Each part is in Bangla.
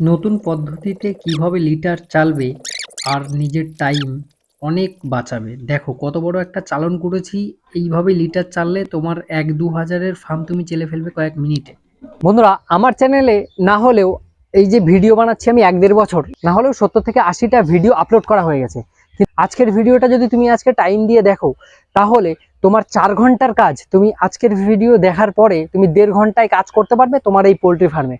নতুন পদ্ধতিতে কীভাবে লিটার চালবে আর নিজের টাইম অনেক বাঁচাবে। দেখো, কত বড় একটা চালন করেছি, এইভাবে লিটার চাললে তোমার এক দু হাজারের ফার্ম তুমি চেলে ফেলবে কয়েক মিনিটে। বন্ধুরা, আমার চ্যানেলে না হলেও এই যে ভিডিও বানাচ্ছি আমি এক দেড় বছর, না হলেও সত্তর থেকে আশিটা ভিডিও আপলোড করা হয়ে গেছে। আজকের ভিডিওটা যদি তুমি আজকে টাইম দিয়ে দেখো, তাহলে তোমার চার ঘণ্টার কাজ তুমি আজকের ভিডিও দেখার পরে তুমি দেড় ঘন্টায় কাজ করতে পারবে তোমার এই পোলট্রি ফার্মে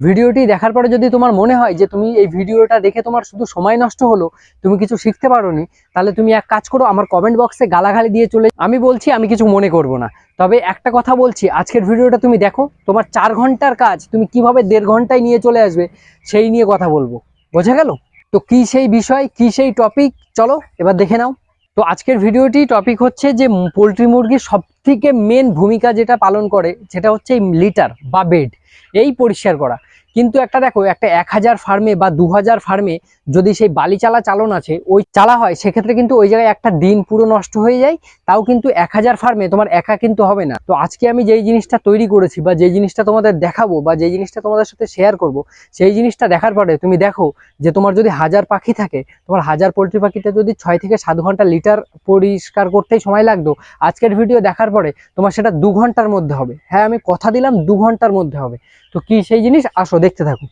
ভিডিওটি দেখার পরে যদি তোমার মনে হয় যে তুমি এই ভিডিওটা দেখে তোমার শুধু সময় নষ্ট হলো, তুমি কিছু শিখতে পারোনি, তাহলে তুমি এক কাজ করো, আমার কমেন্ট বক্সে গালাগালি দিয়ে চলে আমি বলছি, আমি কিছু মনে করব না। তবে একটা কথা বলছি, আজকের ভিডিওটা তুমি দেখো, তোমার চার ঘণ্টার কাজ, তুমি কীভাবে দেড় ঘন্টায় নিয়ে চলে আসবে, সেই নিয়ে কথা বলব। বোঝা গেল? তো কি সেই বিষয়, কি সেই টপিক চলো, এবার দেখে নাও। তো আজকের ভিডিওটি টপিক হচ্ছে যে পোলট্রি মুরগির সব থেকে মেন ভূমিকা যেটা পালন করে, সেটা হচ্ছে এই লিটার বা বেড এই পরিষ্কার করা। কিন্তু একটা দেখো, একটা এক হাজার ফার্মে বা দু হাজার ফার্মে যদি সেই বালি চালা চালন আছে, ওই চালা হয়, সেক্ষেত্রে কিন্তু ওই জায়গায় একটা দিন পুরো নষ্ট হয়ে যায়, তাও কিন্তু এক হাজার ফার্মে তোমার একা কিন্তু হবে না। তো আজকে আমি যেই জিনিসটা তৈরি করেছি বা যেই জিনিসটা তোমাদের দেখাবো বা যেই জিনিসটা তোমাদের সাথে শেয়ার করব, সেই জিনিসটা দেখার পরে তুমি দেখো যে তোমার যদি হাজার পাখি থাকে, তোমার হাজার পোলট্রি পাখিতে যদি ছয় থেকে সাত ঘণ্টা লিটার পরিষ্কার করতেই সময় লাগতো, আজকের ভিডিও দেখার পরে তোমার সেটা দু ঘণ্টার মধ্যে হবে। হ্যাঁ আমি কথা দিলাম দু ঘণ্টার মধ্যে হবে। তো কি সেই জিনিস? আসো দেখতে থাকো।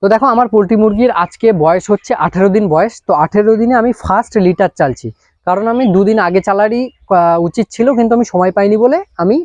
তো দেখো, আমার পোলট্রি মুরগির আজকে বয়স হচ্ছে আঠেরো দিন বয়স। তো আঠেরো দিনে আমি ফার্স্ট লিটার চালছি। কারণ আমি দুদিন আগে চালারই উচিত ছিল, কিন্তু আমি সময় পাইনি বলে আমি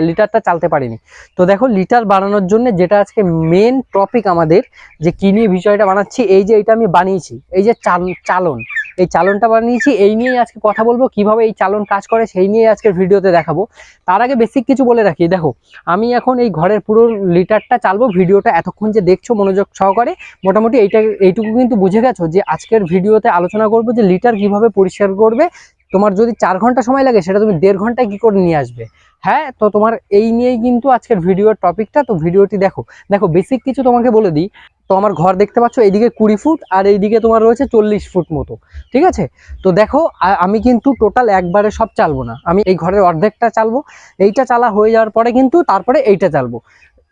লিটারটা চালতে পারিনি। তো দেখো, লিটার বানানোর জন্য যেটা আজকে মেন টপিক আমাদের, যে কি নিয়ে বিষয়টা বানাচ্ছি, এই যে এটা আমি বানিয়েছি। এই যে চাল- চালন। এই চালনটা বানিয়েছি, এই নিয়েই আজকে কথা বলব, কীভাবে এই চালন কাজ করে সেই নিয়ে আজকের ভিডিওতে দেখাবো। তার আগে বেসিক কিছু বলে রাখি, দেখো, আমি এখন এই ঘরের পুরো লিটারটা চালবো, ভিডিওটা এতক্ষণ যে দেখছ মনোযোগ সহকারে, মোটামুটি এইটা, এইটুকু কিন্তু বুঝে গেছো যে আজকের ভিডিওতে আলোচনা করব যে লিটার কীভাবে পরিষ্কার করবে। তোমার যদি চার ঘণ্টা সময় লাগে, সেটা তুমি দেড় ঘন্টায় কি করে নিয়ে আসবে? হ্যাঁ তো তোমার এই নিয়েই কিন্তু আজকের ভিডিওর টপিকটা তো ভিডিওটি দেখো। দেখো বেসিক কিছু তোমাকে বলে দিই। তো আমার ঘর দেখতে পাচ্ছ, এইদিকে কুড়ি ফুট আর এইদিকে তোমার রয়েছে চল্লিশ ফুট মতো, ঠিক আছে? তো দেখো আমি কিন্তু টোটাল একবারে সব চালবো না। আমি এই ঘরের অর্ধেকটা চালবো, এইটা চালা হয়ে যাওয়ার পরে কিন্তু তারপরে এইটা চালবো।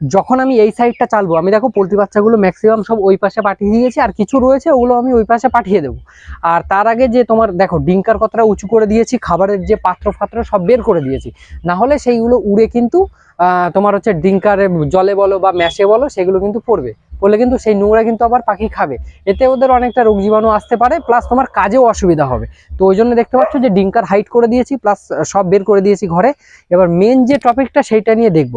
যখন আমি এই সাইডটা চালবো, আমি দেখো পোলট্রি বাচ্চাগুলো ম্যাক্সিমাম সব ওই পাশে পাঠিয়ে দিয়েছি, আর কিছু রয়েছে ওগুলো আমি ওই পাশে পাঠিয়ে দেবো। আর তার আগে যে তোমার, দেখো, ডিঙ্কার কতটা উঁচু করে দিয়েছি, খাবারের যে পাত্র ফাত্র সব বের করে দিয়েছি না হলে সেইগুলো উড়ে কিন্তু তোমার হচ্ছে ডিঙ্কারে জলে বলো বা ম্যাশে বলো, সেগুলো কিন্তু পড়বে। পড়লে কিন্তু সেই নোংরা কিন্তু আবার পাখি খাবে। এতে ওদের অনেকটা রোগ জীবাণু আসতে পারে প্লাস তোমার কাজেও অসুবিধা হবে। তো ওই জন্য দেখতে পাচ্ছ যে ডিঙ্কার হাইট করে দিয়েছি প্লাস সব বের করে দিয়েছি ঘরে। এবার মেন যে টপিকটা সেইটা নিয়ে দেখব।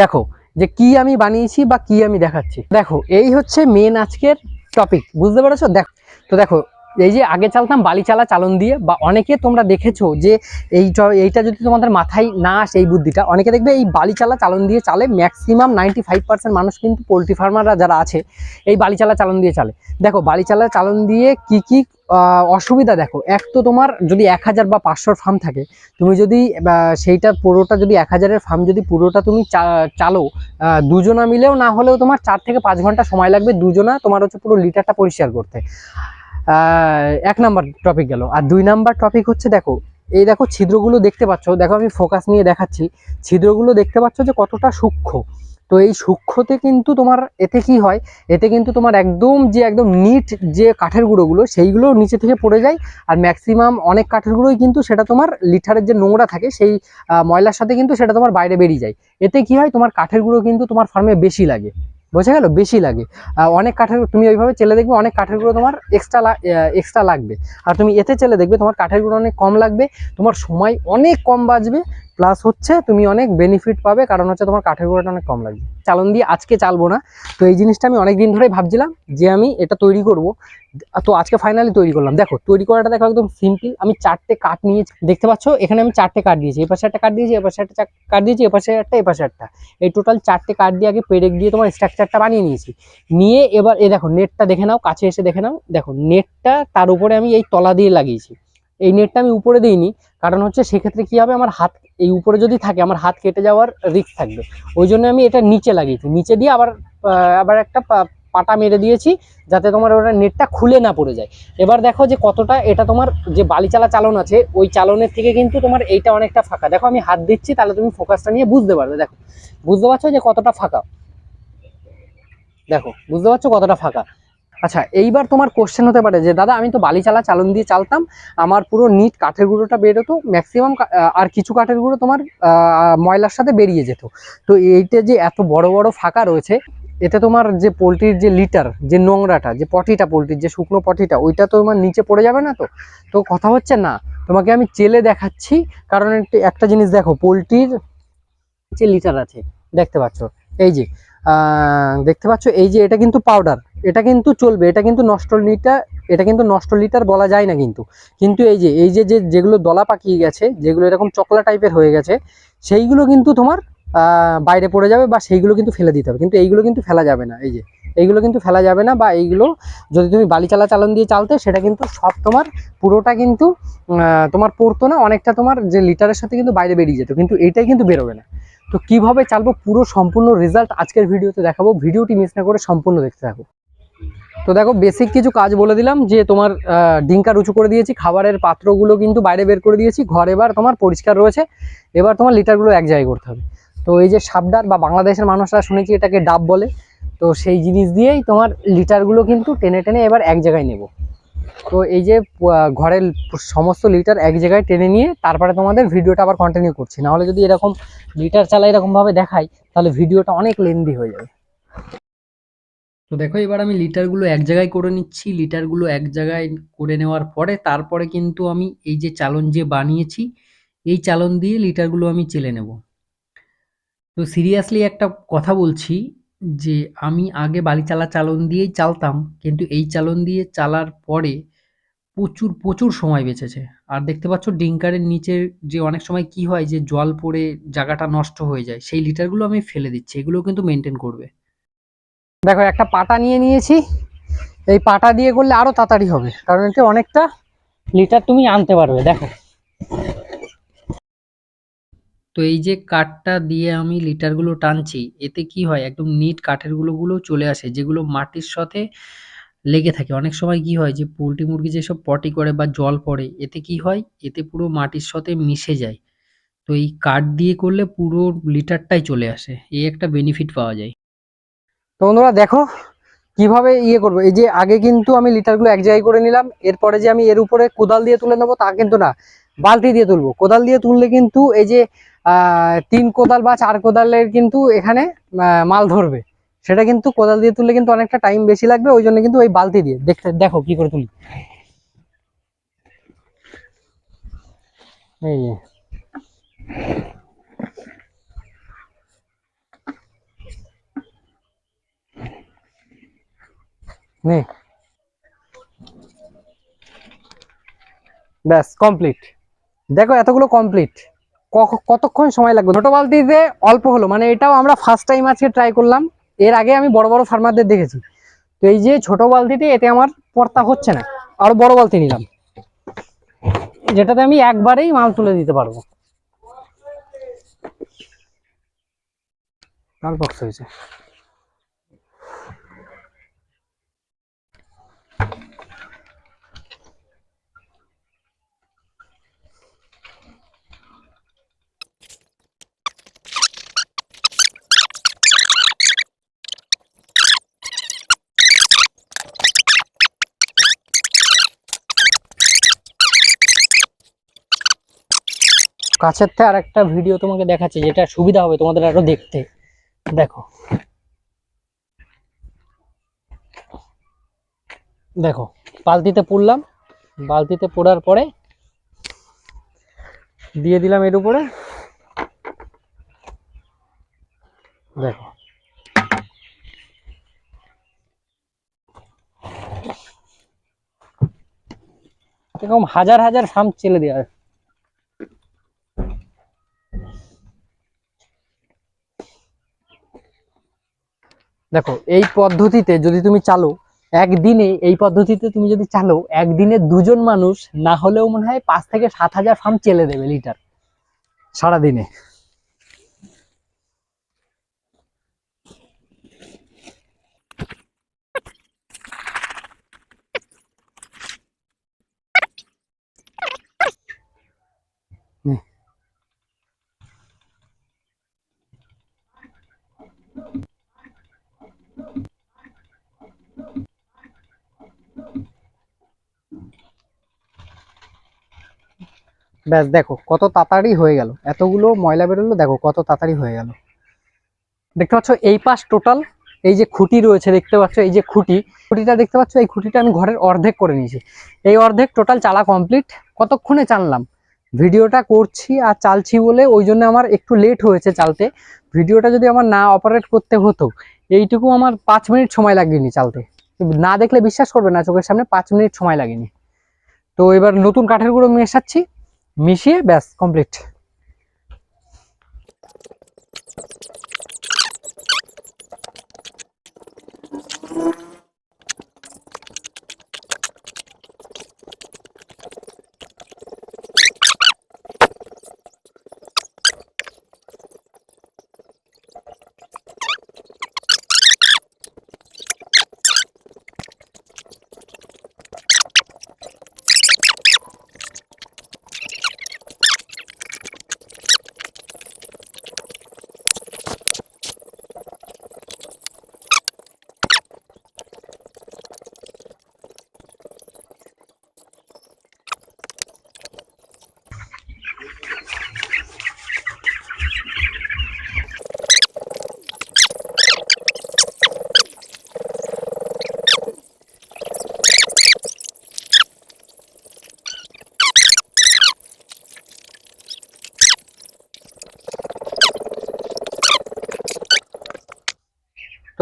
দেখো, যে কি আমি বানিয়েছি বা কি আমি দেখাচ্ছি। দেখো, এই হচ্ছে মেন আজকের টপিক বুঝতে পেরেছ? দেখো, তো দেখো এই যে আগে চালতাম, বালি চালা, চালন দিয়ে, বা অনেকে তোমরা দেখেছ যে এই এইটা যদি তোমাদের মাথায় না আসে এই বুদ্ধিটা, অনেকে দেখবে এই বালি চালা, চালন দিয়ে চালে ম্যাক্সিমাম নাইনটি ফাইভ পার্সেন্ট মানুষ কিন্তু পোলট্রি ফার্মাররা যারা আছে, এই বালি চালা, চালন দিয়ে চালে। দেখো, বালি চালা, চালন দিয়ে কি কি অসুবিধা দেখো। এক তো তোমার যদি এক হাজার বা পাঁচশোর ফার্ম থাকে, তুমি যদি সেইটা পুরোটা যদি এক হাজারের ফার্ম যদি পুরোটা তুমি চালো দুজনা মিলেও না হলেও তোমার চার থেকে পাঁচ ঘণ্টা সময় লাগবে, দুজনা তোমার হচ্ছে পুরো লিটারটা পরিষ্কার করতে। এক নাম্বার টপিক গেল। আর দুই নাম্বার টপিক হচ্ছে দেখো, এই দেখো ছিদ্রগুলো দেখতে পাচ্ছ, দেখো আমি ফোকাস নিয়ে দেখাচ্ছি, ছিদ্রগুলো দেখতে পাচ্ছ যে কতটা সূক্ষ্ম। তো এই সূক্ষ্মতে কিন্তু তোমার, এতে কি হয়? এতে কিন্তু তোমার একদম যে একদম নিট যে কাঠের গুঁড়োগুলো, সেইগুলো নিচে থেকে পড়ে যায়, আর ম্যাক্সিমাম অনেক কাঠের গুঁড়োই কিন্তু সেটা তোমার লিটারের যে নোংরা থাকে, সেই ময়লার সাথে কিন্তু সেটা তোমার বাইরে বেরিয়ে যায়। এতে কি হয়? তোমার কাঠের গুঁড়ো কিন্তু তোমার ফার্মে বেশি লাগে। বোঝা গেল? বেশি লাগে। অনেক কাঠের তুমি ওইভাবে চেলে দেখবে অনেক কাঠের গুঁড়ো তোমার এক্সট্রা এক্সট্রা লাগবে। আর তুমি এতে চেলে দেখবে তোমার কাঠের গুঁড়ো অনেক কম লাগবে, তোমার সময় অনেক কম বাঁচবে প্লাস হচ্ছে তুমি অনেক বেনিফিট পাবে, কারণ হচ্ছে তোমার কাঠের গুঁড়োটা অনেক কম লাগবে। চালন দিয়ে আজকে চালবো না, তো এই জিনিসটা আমি অনেক দিন ধরেই ভাবছিলাম যে আমি এটা তৈরি করব। তো আজকে ফাইনালি তৈরি করলাম। দেখো, তৈরি করাটা দেখো একদম সিম্পল আমি চারটে কাঠ নিয়ে দেখতে পাচ্ছ, এখানে আমি চারটে কাঠ দিয়েছি। এপাশে একটা কাঠ দিয়েছি এপাশে একটা কাঠ দিয়েছি এপাশে একটা এপাশে একটা। এই টোটাল চারটে কাঠ দিয়ে আগে পেরেক দিয়ে তোমার স্ট্রাকচারটা বানিয়ে নিয়েছি। নিয়ে এবার, এ দেখো নেটটা দেখে নাও, কাছে এসে দেখে নাও। দেখো নেটটা তার উপরে আমি এই তলা দিয়ে লাগিয়েছি। এই নেটটা আমি উপরে দিইনি, কারণ হচ্ছে সেক্ষেত্রে কি হবে, আমার হাত এই উপরে যদি থাকে, আমার হাত কেটে যাওয়ার রিস্ক থাকবে। ওই জন্য আমি এটা নিচে লাগিয়েছি। নিচে দিয়ে আবার আবার একটা পাটা মেরে দিয়েছি, যাতে তোমার ওটা নেটটা খুলে না পড়ে যায়। এবার দেখো যে কতটা এটা তোমার যে বালিচালা চালন আছে, ওই চালনের থেকে কিন্তু তোমার এইটা অনেকটা ফাঁকা। দেখো আমি হাত দিচ্ছি, তাহলে তুমি ফোকাসটা নিয়ে বুঝতে পারবে। দেখো, বুঝতে পারছ যে কতটা ফাঁকা? দেখো, বুঝতে পারছ কতটা ফাঁকা? আচ্ছা এইবার তোমার কোশ্চেন হতে পারে যে, দাদা, আমি তো বালিচালা চালন দিয়ে চালতাম। আমার পুরো নিট কাঠের গুঁড়োটা বেরোতো। ম্যাক্সিমাম আর কিছু কাঠের গুঁড়ো তোমার ময়লার সাথে বেরিয়ে যেত। তো এইটা যে এত বড় বড় ফাঁকা রয়েছে, এতে তোমার যে পোলট্রির যে লিটার, যে নোংরাটা, যে পটিটা পোলট্রির, যে শুকনো পটিটা, ওইটা তো তোমার নিচে পড়ে যাবে না তো? তো কথা হচ্ছে না। তোমাকে আমি চেলে দেখাচ্ছি, কারণ একটা জিনিস দেখো, পোলট্রির যে লিটার আছে, দেখতে পাচ্ছ? এই যে দেখতে পাচ্ছ? এই যে এটা কিন্তু পাউডার এটা কিন্তু চলবে, এটা কিন্তু নষ্ট লিটার এটা কিন্তু নষ্ট লিটার বলা যায় না কিন্তু। কিন্তু এই যে এই যে যে, যেগুলো দলা পাকিয়ে গেছে, যেগুলো এরকম চকলা টাইপের হয়ে গেছে, সেইগুলো কিন্তু তোমার বাইরে পড়ে যাবে বা সেইগুলো কিন্তু ফেলে দিতে হবে। কিন্তু এইগুলো কিন্তু ফেলা যাবে না, এই যে। এইগুলো কিন্তু ফেলা যাবে না বা এইগুলো যদি তুমি বালি চালা চালন দিয়ে চালতে, সেটা কিন্তু সব তোমার পুরোটা কিন্তু তোমার পড়তো না, অনেকটা তোমার যে লিটারের সাথে কিন্তু বাইরে বেরিয়ে যেত। কিন্তু এইটাই কিন্তু বেরোবে না। তো কীভাবে চালবো পুরো সম্পূর্ণ রেজাল্ট আজকের ভিডিওতে দেখাবো। ভিডিওটি মিস না করে সম্পূর্ণ দেখতে থাকো। তো দেখো বেসিক কিছু কাজ বলে দিলাম যে তোমার আহ, ডিঙ্কার উঁচু করে দিয়েছি খাবারের পাত্রগুলো কিন্তু বাইরে বের করে দিয়েছি ঘর এবার তোমার পরিষ্কার রয়েছে এবার তোমার লিটারগুলো এক জায়গায় করতে হবে। তো এই যে সাবডার বা বাংলাদেশের মানুষরা শুনেছি এটাকে ডাব বলে তো সেই জিনিস দিয়েই তোমার লিটারগুলো কিন্তু টেনে টেনে এবার এক জায়গায় নেব। তো এই যে ঘরের সমস্ত লিটার এক জায়গায় টেনে নিয়ে তারপরে তোমাদের ভিডিওটা আবার কন্টিনিউ করছি। নাহলে যদি এরকম লিটার চালা এরকমভাবে দেখাই তাহলে ভিডিওটা অনেক লেন্দি হয়ে যাবে। তো দেখো, এবার আমি লিটারগুলো এক জায়গায় করে নিচ্ছি। লিটারগুলো এক জায়গায় করে নেওয়ার পরে তারপরে কিন্তু আমি এই যে চালন যে বানিয়েছি, এই চালন দিয়ে লিটারগুলো আমি চেলে নেব। তো সিরিয়াসলি একটা কথা বলছি যে, আমি আগে বালি চালা চালন দিয়েই চালতাম, কিন্তু এই চালন দিয়ে চালার পরে প্রচুর প্রচুর সময় বেঁচেছে। আর দেখতে পাচ্ছ, ডিঙ্কারের নিচে যে অনেক সময় কি হয় যে, জল পড়ে জায়গাটা নষ্ট হয়ে যায়, সেই লিটারগুলো আমি ফেলে দিচ্ছি। এগুলো কিন্তু মেনটেন করবে। দেখো, একটা পাটা নিয়ে নিয়েছি। এই পাটা দিয়ে করলে আরও তাড়াতাড়ি হবে, কারণ এটা অনেকটা লিটার তুমি আনতে পারবে, দেখো। তো এই যে কাঠটা দিয়ে আমি লিটারগুলো টানছি, এতে কি হয়, একদম নিট কাঠেরগুলো চলে আসে, যেগুলো মাটির সাথে লেগে থাকে। অনেক সময় কি হয় যে, পোলট্রি মুরগি যেসব পটি করে বা জল পড়ে, এতে কি হয়, এতে পুরো মাটির সাথে মিশে যায়। তো এই কাঠ দিয়ে করলে পুরো লিটারটাই চলে আসে, এই একটা বেনিফিট পাওয়া যায়। তো বন্ধুরা দেখো কীভাবে ইয়ে করব। এই যে আগে কিন্তু আমি লিটারগুলো এক জায়গায় করে নিলাম, এরপরে যে আমি এর উপরে কোদাল দিয়ে তুলে নেব তা কিন্তু না, বালতি দিয়ে তুলবো। কোদাল দিয়ে তুললে কিন্তু এই যে তিন কোদাল বা চার কোদালের কিন্তু এখানে মাল ধরবে। সেটা কিন্তু কোদাল দিয়ে তুললে কিন্তু অনেকটা টাইম বেশি লাগবে, ওই জন্য কিন্তু ওই বালতি দিয়ে। দেখতে, দেখো কি করে তুলি। এই নে। ব্যাস কমপ্লিট দেখো এতগুলো কমপ্লিট কতক্ষণ সময় লাগবে? ছোট বালতিতে অল্প হলো মানে এটাও আমরা ফার্স্ট টাইম আজকে ট্রাই করলাম। এর আগে আমি বড় বড় ফার্মারদের দেখেছি। তো এই যে ছোট বালতিতে এতে আমার পর্তা হচ্ছে না। আরও বড় বালতি নিলাম। যেটাতে আমি একবারেই মাল তুলে দিতে পারব। বক্স হয়েছে। কাছের থেকে আর একটা ভিডিও তোমাকে দেখাচ্ছি যেটা সুবিধা হবে তোমাদের আরও দেখতে। দেখো। দেখো, বালতিতে পুড়লাম। বালতিতে পোড়ার পরে দিয়ে দিলাম এর উপরে। দেখো। এরকম হাজার হাজার ফার্ম চেলে দেওয়া। দেখো, এই পদ্ধতিতে যদি তুমি চালো একদিনে এই পদ্ধতিতে তুমি যদি চালো, একদিনে দুজন মানুষ না হলেও মনে হয় পাঁচ থেকে সাত হাজার ফার্ম চেলে দেবে লিটার সারাদিনে। ব্যাস, দেখো, কত তাড়াতাড়ি হয়ে গেল। এতগুলো ময়লা বেরোলো, দেখো, কত তাড়াতাড়ি হয়ে গেল। দেখতে পাচ্ছ এই পাশ টোটাল এই যে খুঁটি রয়েছে, দেখতে পাচ্ছ এই যে খুঁটি। খুঁটিটা দেখতে পাচ্ছ, এই খুঁটিটা আমি ঘরের অর্ধেক করে নিয়েছি। এই অর্ধেক টোটাল চালা কমপ্লিট কতক্ষণে চাললাম? ভিডিওটা করছি আর চালছি বলে ওই জন্য আমার একটু লেট হয়েছে চালতে। ভিডিওটা যদি আমার না অপারেট করতে হতো, এইটুকু আমার পাঁচ মিনিট সময় লাগেনি চালতে। না দেখলে বিশ্বাস করবে না, চোখের সামনে পাঁচ মিনিট সময় লাগেনি। তো এবার নতুন কাঠের গুঁড়ো মেশাচ্ছি। মিশিয়ে ব্যাস কমপ্লিট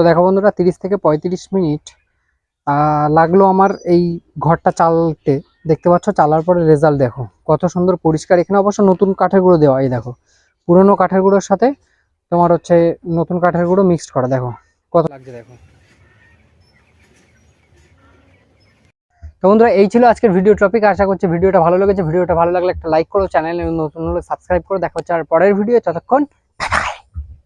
তো দেখো বন্ধুরা, তিরিশ থেকে পঁয়ত্রিশ মিনিট লাগল আমার এই ঘরটা চালতে। দেখতে পাচ্ছ, চালার পরে রেজাল্ট দেখো। কত সুন্দর পরিষ্কার। এখানে অবশ্য নতুন কাঠের গুঁড়ো দেওয়া, এই দেখো। পুরনো কাঠের গুঁড়োর সাথে তোমার হচ্ছে নতুন কাঠের গুঁড়ো মিক্সড করা, দেখো। কত লাগছে, দেখো। তো বন্ধুরা, এই ছিল আজকের ভিডিও টপিক আশা করছি ভিডিওটা ভালো লেগেছে। ভিডিওটা ভালো লাগলে একটা লাইক করো চ্যানেলে নতুন হলে সাবস্ক্রাইব করো। দেখা হচ্ছে আর পরের ভিডিও ততক্ষণ।